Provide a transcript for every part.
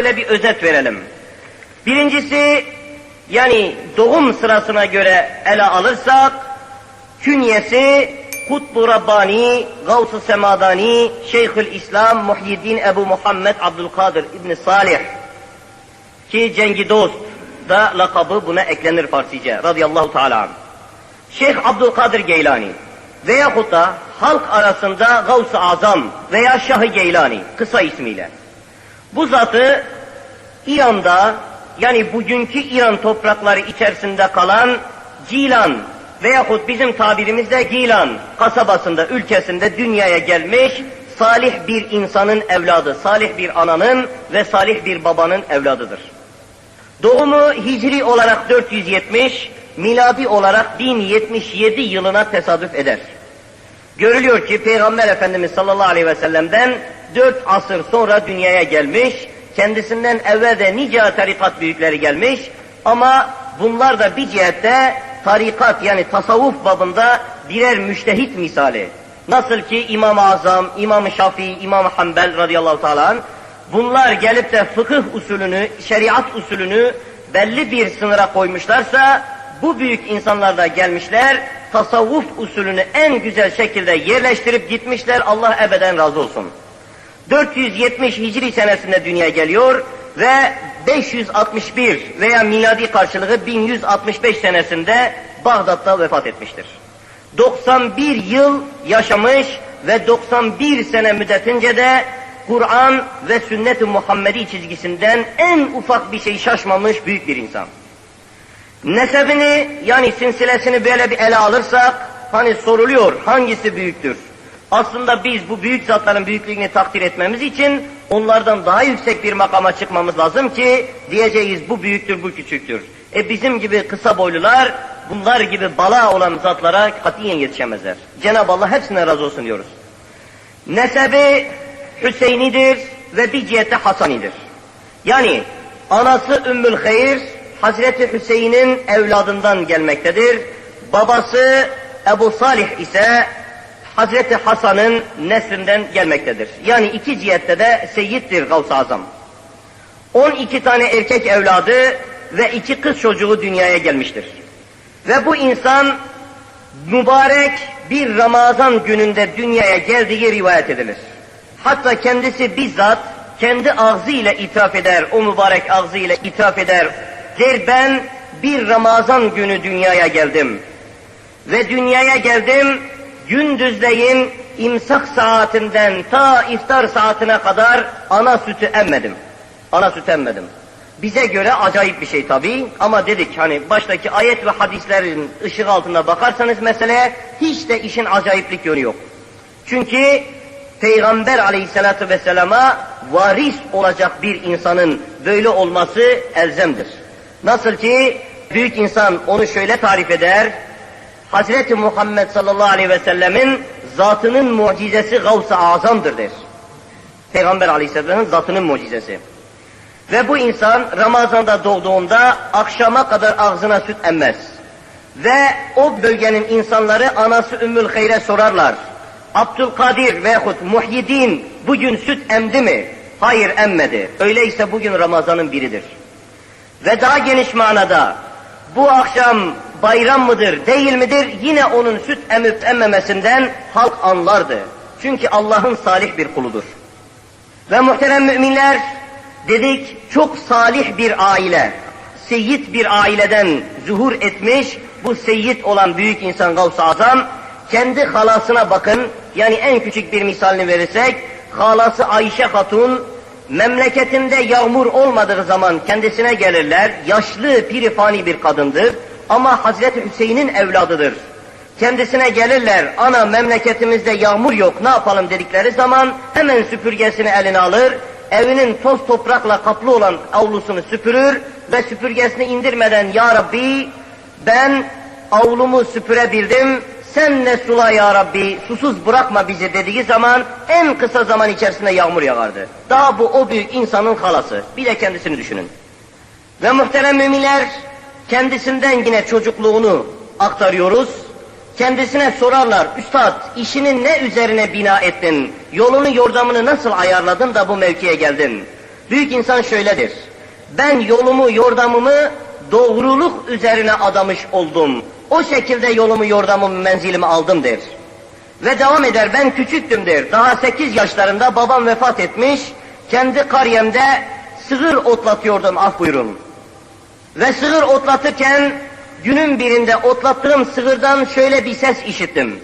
Şöyle bir özet verelim. Birincisi yani doğum sırasına göre ele alırsak künyesi Kutbu Rabbani, Gavs-ı Semadani, Şeyhül İslam Muhyiddin Ebu Muhammed Abdülkadir İbni Salih ki Cengi Dost da lakabı buna eklenir Farsice radıyallahu teala. Şeyh Abdülkadir Geylani veyahut da halk arasında Gavs-ı Azam veya Şah-ı Geylani kısa ismiyle. Bu zatı İran'da yani bugünkü İran toprakları içerisinde kalan Cilan veyahut bizim tabirimizde Gilan kasabasında, ülkesinde dünyaya gelmiş salih bir insanın evladı, salih bir ananın ve salih bir babanın evladıdır. Doğumu hicri olarak 470, miladi olarak 1077 yılına tesadüf eder. Görülüyor ki Peygamber Efendimiz sallallahu aleyhi ve sellem'den dört asır sonra dünyaya gelmiş, kendisinden evvel de nice tarikat büyükleri gelmiş ama bunlar da bir cihette tarikat yani tasavvuf babında birer müştehit misali. Nasıl ki İmam-ı Azam, İmam-ı Şafii, İmam-ı Hanbel radıyallahu teala bunlar gelip de fıkıh usulünü, şeriat usulünü belli bir sınıra koymuşlarsa bu büyük insanlar da gelmişler, tasavvuf usulünü en güzel şekilde yerleştirip gitmişler. Allah ebeden razı olsun. 470 Hicri senesinde dünyaya geliyor ve 561 veya miladi karşılığı 1165 senesinde Bağdat'ta vefat etmiştir. 91 yıl yaşamış ve 91 sene müddetince de Kur'an ve sünnet-i Muhammedi çizgisinden en ufak bir şey şaşmamış büyük bir insan. Nesebini yani silsilesini böyle bir ele alırsak hani soruluyor hangisi büyüktür? Aslında biz bu büyük zatların büyüklüğünü takdir etmemiz için onlardan daha yüksek bir makama çıkmamız lazım ki diyeceğiz bu büyüktür bu küçüktür. E bizim gibi kısa boylular bunlar gibi bala olan zatlara katiyen yetişemezler. Cenab-ı Allah hepsine razı olsun diyoruz. Nesebi Hüseyin'idir ve bir cihette Hasani'dir. Yani anası Ümmül Hayr Hazreti Hüseyin'in evladından gelmektedir. Babası Ebu Salih ise Hazreti Hasan'ın neslinden gelmektedir. Yani iki cihette de seyyittir Gavs-ı Azam. 12 tane erkek evladı ve iki kız çocuğu dünyaya gelmiştir. Ve bu insan mübarek bir Ramazan gününde dünyaya geldiği rivayet edilir. Hatta kendisi bizzat kendi ağzıyla itiraf eder, o mübarek ağzıyla itiraf eder. Der ben bir Ramazan günü dünyaya geldim. Ve dünyaya geldim, gündüzleyin imsak saatinden ta iftar saatine kadar ana sütü emmedim. Ana sütü emmedim. Bize göre acayip bir şey tabii ama dedik hani baştaki ayet ve hadislerin ışık altında bakarsanız meseleye hiç de işin acayiplik yönü yok. Çünkü Peygamber aleyhissalatü vesselama varis olacak bir insanın böyle olması elzemdir. Nasıl ki büyük insan onu şöyle tarif eder, Hazreti Muhammed sallallahu aleyhi ve sellemin zatının mucizesi Gavs-ı Azam'dır der. Peygamber aleyhisselamın zatının mucizesi. Ve bu insan Ramazan'da doğduğunda akşama kadar ağzına süt emmez. Ve o bölgenin insanları anası Ümmül Hayr'e sorarlar. Abdülkadir veyahut Muhyiddin bugün süt emdi mi? Hayır emmedi. Öyleyse bugün Ramazan'ın biridir. Ve daha geniş manada bu akşam bayram mıdır değil midir yine onun süt emip emmemesinden halk anlardı. Çünkü Allah'ın salih bir kuludur. Ve muhterem müminler dedik çok salih bir aile, seyyid bir aileden zuhur etmiş bu seyyid olan büyük insan Gavs-ı Azam kendi halasına bakın yani en küçük bir misalini verirsek halası Ayşe Hatun memleketinde yağmur olmadığı zaman kendisine gelirler. Yaşlı, pirifani bir kadındır ama Hazreti Hüseyin'in evladıdır. Kendisine gelirler, ana memleketimizde yağmur yok ne yapalım dedikleri zaman hemen süpürgesini eline alır, evinin toz toprakla kaplı olan avlusunu süpürür ve süpürgesini indirmeden Ya Rabbi ben avlumu süpürebildim, sen ne sula ya Rabbi, susuz bırakma bizi dediği zaman en kısa zaman içerisinde yağmur yağardı. Daha bu o büyük insanın halası. Bir de kendisini düşünün. Ve muhterem müminler, kendisinden yine çocukluğunu aktarıyoruz. Kendisine sorarlar, Üstad işini ne üzerine bina ettin? Yolunu yordamını nasıl ayarladın da bu mevkiye geldin? Büyük insan şöyledir. Ben yolumu, yordamımı doğruluk üzerine adamış oldum. O şekilde yolumu, yordamımı, menzilimi aldım der. Ve devam eder, ben küçüktüm der. Daha sekiz yaşlarında babam vefat etmiş. Kendi kariyemde sığır otlatıyordum, af buyurun. Ve sığır otlatırken günün birinde otlattığım sığırdan şöyle bir ses işittim.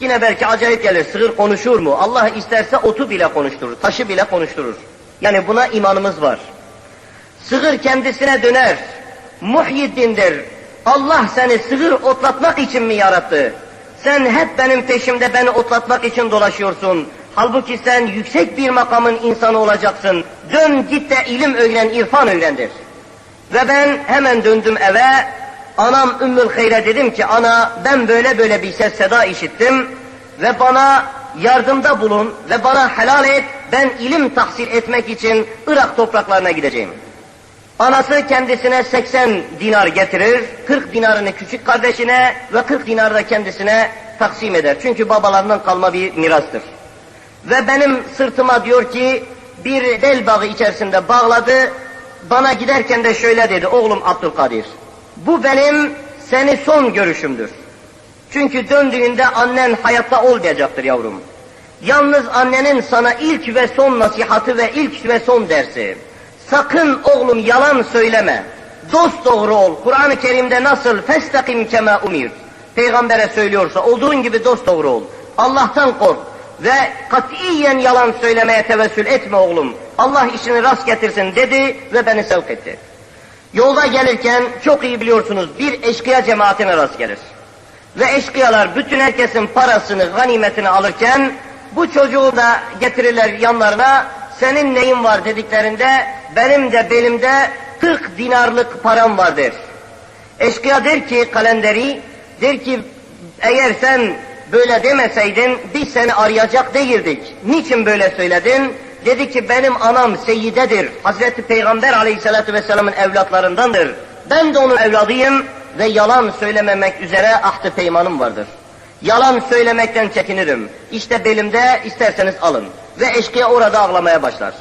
Yine belki acayip gelir, sığır konuşur mu? Allah isterse otu bile konuşturur, taşı bile konuşturur. Yani buna imanımız var. Sığır kendisine döner, muhyiddindir. Allah seni sığır otlatmak için mi yarattı? Sen hep benim peşimde beni otlatmak için dolaşıyorsun. Halbuki sen yüksek bir makamın insanı olacaksın. Dön git de ilim öğren, irfan öğrendir. Ve ben hemen döndüm eve. Anam Ümmül Hayre dedim ki ana ben böyle böyle bir ses seda işittim ve bana yardımda bulun ve bana helal et ben ilim tahsil etmek için Irak topraklarına gideceğim. Anası kendisine 80 dinar getirir, 40 dinarını küçük kardeşine ve 40 dinarı da kendisine taksim eder. Çünkü babalarından kalma bir mirastır. Ve benim sırtıma diyor ki bir bel bağı içerisinde bağladı. Bana giderken de şöyle dedi oğlum Abdülkadir. Bu benim seni son görüşümdür. Çünkü döndüğünde annen hayatta olmayacaktır yavrum. Yalnız annenin sana ilk ve son nasihatı ve ilk ve son dersi. Sakın oğlum yalan söyleme. Dost doğru ol. Kur'an-ı Kerim'de nasıl festakim kema umir. Peygamber'e söylüyorsa olduğun gibi dost doğru ol. Allah'tan kork ve katiyen yalan söylemeye tevessül etme oğlum. Allah işini rast getirsin dedi ve beni sevk etti. Yolda gelirken çok iyi biliyorsunuz bir eşkıya cemaatine rast gelir. Ve eşkıyalar bütün herkesin parasını, ganimetini alırken bu çocuğu da getirirler yanlarına senin neyin var dediklerinde benim de belimde 40 dinarlık param vardır. Eşkıya der ki kalenderi, der ki eğer sen böyle demeseydin biz seni arayacak değildik. Niçin böyle söyledin? Dedi ki benim anam Seyyidedir. Hazreti Peygamber aleyhissalatü vesselamın evlatlarındandır. Ben de onun evladıyım ve yalan söylememek üzere ahdı peymanım vardır. Yalan söylemekten çekinirim. İşte belimde isterseniz alın. Ve eşkıya orada ağlamaya başlar.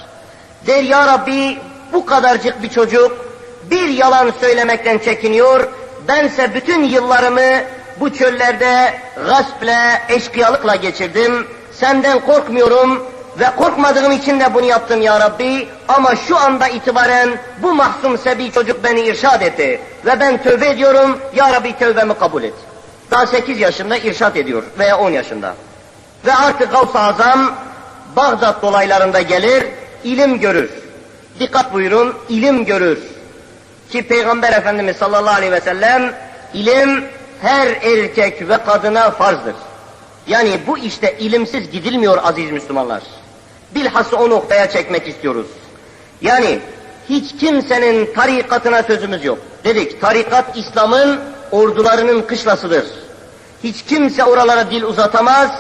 Der ya Rabbi bu kadarcık bir çocuk bir yalan söylemekten çekiniyor. Bense bütün yıllarımı bu çöllerde gaspla, eşkıyalıkla geçirdim. Senden korkmuyorum ve korkmadığım için de bunu yaptım ya Rabbi. Ama şu anda itibaren bu mahzum sebi çocuk beni irşad etti. Ve ben tövbe ediyorum, ya Rabbi tövbemi kabul et. Daha 8 yaşında irşad ediyor veya 10 yaşında. Ve artık Gavs-ı Azam Bağdat dolaylarında gelir, ilim görür. Dikkat buyurun, ilim görür. Ki Peygamber Efendimiz sallallahu aleyhi ve sellem ilim her erkek ve kadına farzdır. Yani bu işte ilimsiz gidilmiyor aziz Müslümanlar. Bilhassa o noktaya çekmek istiyoruz. Yani hiç kimsenin tarikatına sözümüz yok. Dedik tarikat İslam'ın ordularının kışlasıdır. Hiç kimse oralara dil uzatamaz.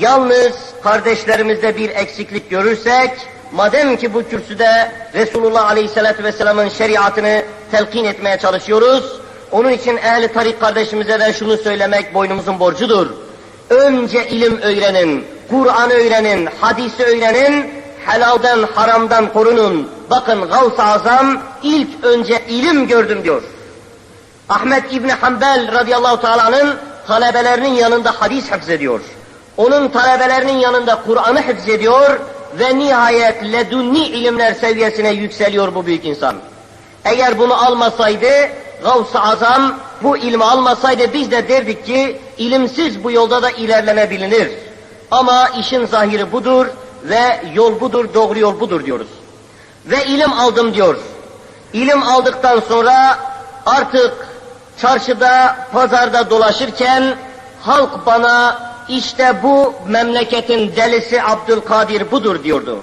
Yalnız kardeşlerimizde bir eksiklik görürsek, madem ki bu kürsüde Resulullah Aleyhisselatü Vesselam'ın şeriatını telkin etmeye çalışıyoruz, onun için ehli tarik kardeşimize de şunu söylemek boynumuzun borcudur. Önce ilim öğrenin, Kur'an öğrenin, hadisi öğrenin, helalden haramdan korunun. Bakın Gavs-ı Azam ilk önce ilim gördüm diyor. Ahmet İbni Hanbel radıyallahu teala'nın talebelerinin yanında hadis hafzediyor. Onun talebelerinin yanında Kur'an'ı hafzediyor ve nihayet ledunni ilimler seviyesine yükseliyor bu büyük insan. Eğer bunu almasaydı Gavs-ı Azam bu ilmi almasaydı biz de derdik ki ilimsiz bu yolda da ilerlenebilir. Ama işin zahiri budur ve yol budur, doğru yol budur diyoruz. Ve ilim aldım diyor. İlim aldıktan sonra artık çarşıda, pazarda dolaşırken halk bana işte bu memleketin delisi Abdülkadir budur diyordu.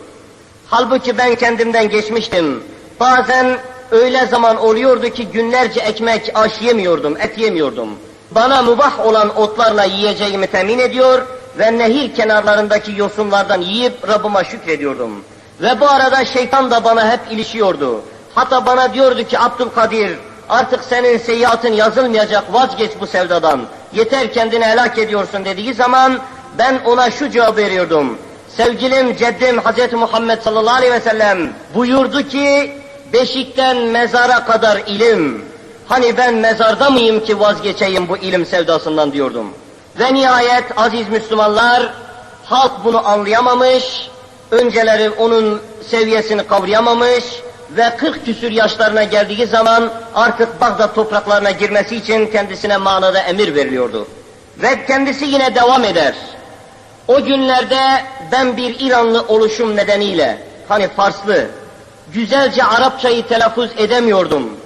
Halbuki ben kendimden geçmiştim. Bazen öyle zaman oluyordu ki günlerce ekmek, aş yemiyordum, et yemiyordum. Bana mubah olan otlarla yiyeceğimi temin ediyor ve nehir kenarlarındaki yosunlardan yiyip Rabbıma şükrediyordum. Ve bu arada şeytan da bana hep ilişiyordu. Hatta bana diyordu ki Abdülkadir artık senin seyyiatın yazılmayacak vazgeç bu sevdadan. Yeter kendini helak ediyorsun dediği zaman ben ona şu cevap veriyordum. sevgilim ceddim Hz. Muhammed sallallahu aleyhi ve sellem buyurdu ki beşikten mezara kadar ilim. Hani ben mezarda mıyım ki vazgeçeyim bu ilim sevdasından diyordum. Ve nihayet aziz Müslümanlar halk bunu anlayamamış, önceleri onun seviyesini kavrayamamış ve 40 küsür yaşlarına geldiği zaman artık Bağdat topraklarına girmesi için kendisine manada emir veriliyordu. Ve kendisi yine devam eder. O günlerde ben bir İranlı oluşum nedeniyle, hani Farslı, güzelce Arapçayı telaffuz edemiyordum.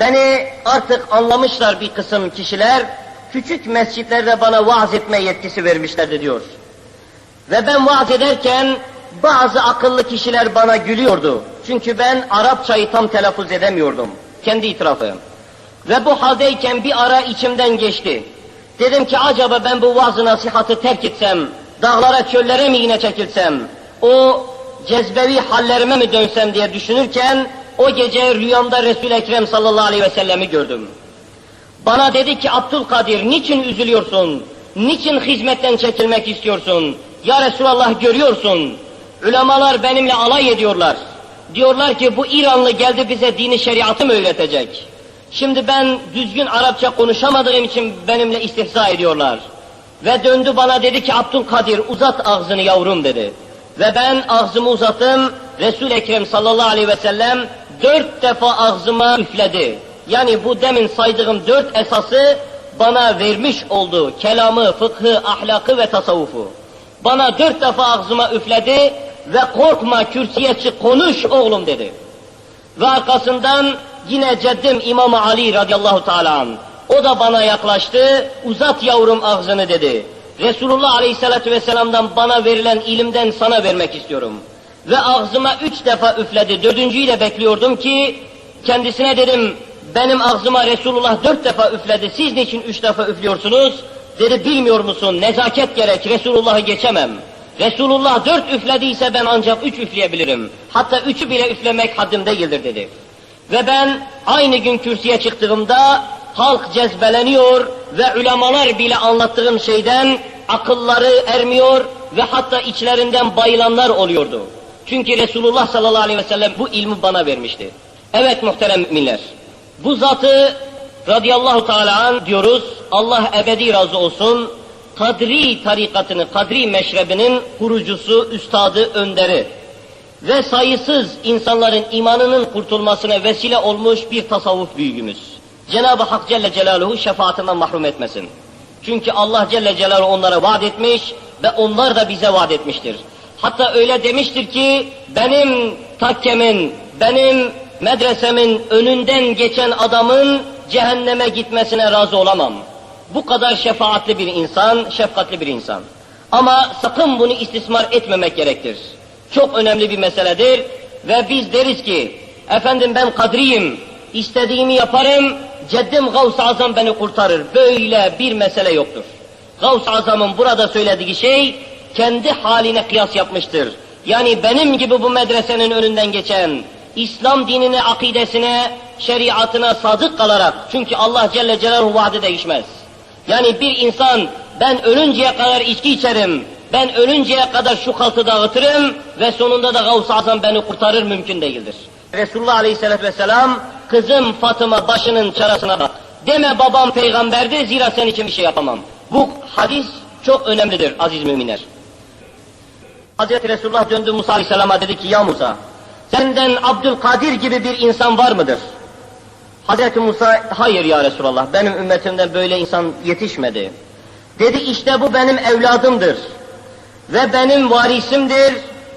Beni artık anlamışlar bir kısım kişiler, küçük mescitlerde bana vaaz etme yetkisi vermişlerdi diyor. Ve ben vaaz ederken bazı akıllı kişiler bana gülüyordu. Çünkü ben Arapçayı tam telaffuz edemiyordum. Kendi itirafı. Ve bu haldeyken bir ara içimden geçti. Dedim ki acaba ben bu vaaz nasihatı terk etsem, dağlara çöllere mi yine çekilsem, o cezbevi hallerime mi dönsem diye düşünürken o gece rüyamda Resul-i Ekrem sallallahu aleyhi ve sellemi gördüm. Bana dedi ki Abdülkadir niçin üzülüyorsun? Niçin hizmetten çekilmek istiyorsun? Ya Resulallah görüyorsun. Ulemalar benimle alay ediyorlar. Diyorlar ki bu İranlı geldi bize dini şeriatı mı öğretecek? Şimdi ben düzgün Arapça konuşamadığım için benimle istihza ediyorlar. Ve döndü bana dedi ki Abdülkadir uzat ağzını yavrum dedi. Ve ben ağzımı uzattım. Resul-i Ekrem sallallahu aleyhi ve sellem dört defa ağzıma üfledi. Yani bu demin saydığım dört esası bana vermiş oldu. Kelamı, fıkhı, ahlakı ve tasavvufu. Bana dört defa ağzıma üfledi ve korkma kürsüye çık konuş oğlum dedi. Ve arkasından yine ceddim İmam Ali radıyallahu teala. O da bana yaklaştı, uzat yavrum ağzını dedi. Resulullah aleyhissalatü vesselam'dan bana verilen ilimden sana vermek istiyorum. Ve ağzıma üç defa üfledi. Dördüncüyü de bekliyordum ki kendisine dedim benim ağzıma Resulullah dört defa üfledi. Siz niçin üç defa üflüyorsunuz? Dedi bilmiyor musun? Nezaket gerek. Resulullah'ı geçemem. Resulullah dört üflediyse ben ancak üç üfleyebilirim. Hatta üçü bile üflemek haddim değildir dedi. Ve ben aynı gün kürsüye çıktığımda halk cezbeleniyor ve ulemalar bile anlattığım şeyden akılları ermiyor ve hatta içlerinden bayılanlar oluyordu. Çünkü Resulullah sallallahu aleyhi ve sellem bu ilmi bana vermişti. Evet muhterem müminler. Bu zatı radıyallahu teala an diyoruz. Allah ebedi razı olsun. Kadri tarikatını, Kadri meşrebinin kurucusu, üstadı, önderi ve sayısız insanların imanının kurtulmasına vesile olmuş bir tasavvuf büyüğümüz. Cenab-ı Hak Celle Celaluhu şefaatinden mahrum etmesin. Çünkü Allah Celle Celaluhu onlara vaat etmiş ve onlar da bize vaat etmiştir. Hatta öyle demiştir ki benim takkemin, benim medresemin önünden geçen adamın cehenneme gitmesine razı olamam. Bu kadar şefaatli bir insan, şefkatli bir insan. Ama sakın bunu istismar etmemek gerektir. Çok önemli bir meseledir ve biz deriz ki, efendim ben kadriyim, istediğimi yaparım, ceddim Gavs-ı Azam beni kurtarır. Böyle bir mesele yoktur. Gavs-ı Azam'ın burada söylediği şey, kendi haline kıyas yapmıştır. Yani benim gibi bu medresenin önünden geçen, İslam dinine, akidesine, şeriatına sadık kalarak, çünkü Allah Celle Celaluhu vaadi değişmez. Yani bir insan, ben ölünceye kadar içki içerim, ben ölünceye kadar şu kaltı dağıtırım ve sonunda da Gavs-ı Azam beni kurtarır mümkün değildir. Resulullah Aleyhisselatü Vesselam, kızım Fatıma başının çarasına bak. Deme babam peygamberdi zira sen için bir şey yapamam. Bu hadis çok önemlidir aziz müminler. Hazreti Resulullah döndü Musa Aleyhisselam'a dedi ki ya Musa senden Abdülkadir gibi bir insan var mıdır? Hazreti Musa hayır ya Resulallah benim ümmetimden böyle insan yetişmedi. Dedi işte bu benim evladımdır ve benim varisimdir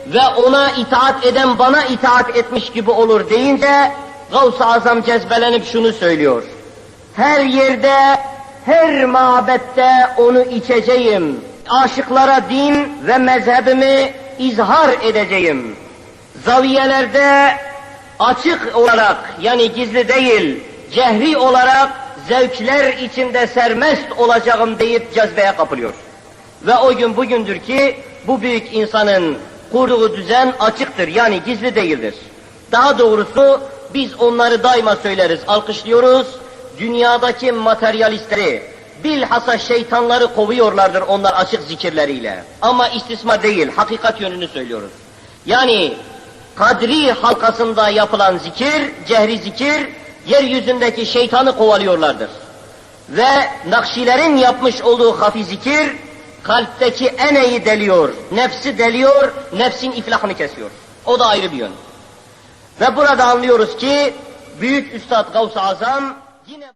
ve ona itaat eden bana itaat etmiş gibi olur deyince Gavs-ı Azam cezbelenip şunu söylüyor. Her yerde, her mabette onu içeceğim. Aşıklara din ve mezhebimi izhar edeceğim. Zaviyelerde açık olarak yani gizli değil, cehri olarak zevkler içinde sermest olacağım deyip cezbeye kapılıyor. Ve o gün bugündür ki bu büyük insanın kurduğu düzen açıktır yani gizli değildir. Daha doğrusu biz onları daima söyleriz, alkışlıyoruz. Dünyadaki materyalistleri, bilhassa şeytanları kovuyorlardır onlar açık zikirleriyle. Ama istismar değil, hakikat yönünü söylüyoruz. Yani kadri halkasında yapılan zikir, cehri zikir, yeryüzündeki şeytanı kovalıyorlardır. Ve Nakşilerin yapmış olduğu hafi zikir, kalpteki eneyi deliyor, nefsi deliyor, nefsin iflahını kesiyor. O da ayrı bir yön. Ve burada anlıyoruz ki, Büyük Üstad Gavs-ı Azam, yine...